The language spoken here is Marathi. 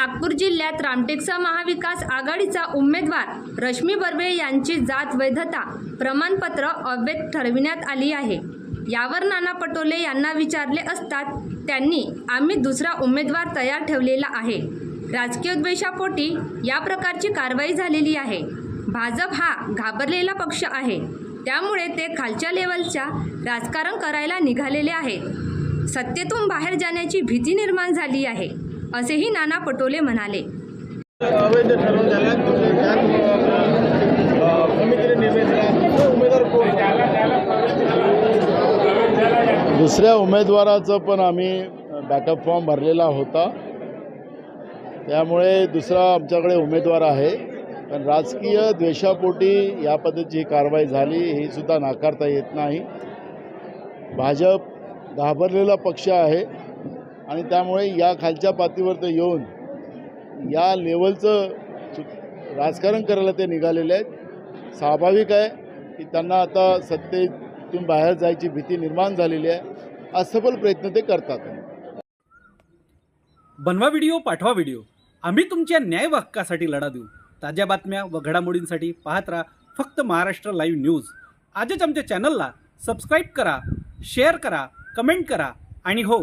नागपूर जिल्ह्यात रामटेकचा महाविकास आघाडीचा उमेदवार रश्मी बर्वे यांची जात वैधता प्रमाणपत्र अवैध ठरविण्यात आली आहे. यावर नाना पटोले यांना विचारले असतात त्यांनी आम्ही दुसरा उमेदवार तयार ठेवलेला आहे. राजकीय द्वेषापोटी या प्रकारची कारवाई झालेली आहे. भाजप हा घाबरलेला पक्ष आहे. त्यामुळे ते खालच्या लेवलच्या राजकारण करायला निघालेले आहेत. सत्तेतून बाहेर जाण्याची भीती निर्माण झाली आहे. असेही नाना पटोले म्हणाले. दुसऱ्या उमेदवाराचं पण आम्ही बॅकअप फॉर्म भरलेला होता. त्यामुळे दुसरा आमच्याकडे उमेदवार आहे. पण राजकीय द्वेषापोटी या पद्धतीची कारवाई झाली ही सुद्धा नाकारता येत नाही. भाजप घाबरलेला पक्ष आहे. आणि त्यामुळे या खालच्या पातळीवर ते येऊन या लेवलचं राजकारण करायला ते निघालेले आहेत. स्वाभाविक आहे की त्यांना आता सत्तेतून बाहेर जायची भीती निर्माण झालेली आहे. असफल प्रयत्न ते करतात. बनवा व्हिडिओ पाठवा व्हिडिओ. आम्ही तुमच्या न्याय हक्कासाठी लढा देऊ. ताज्या बातम्या व घडामोडींसाठी पाहत राहा फक्त महाराष्ट्र लाईव्ह न्यूज. आजच आमच्या चॅनलला सबस्क्राईब करा शेअर करा कमेंट करा आणि हो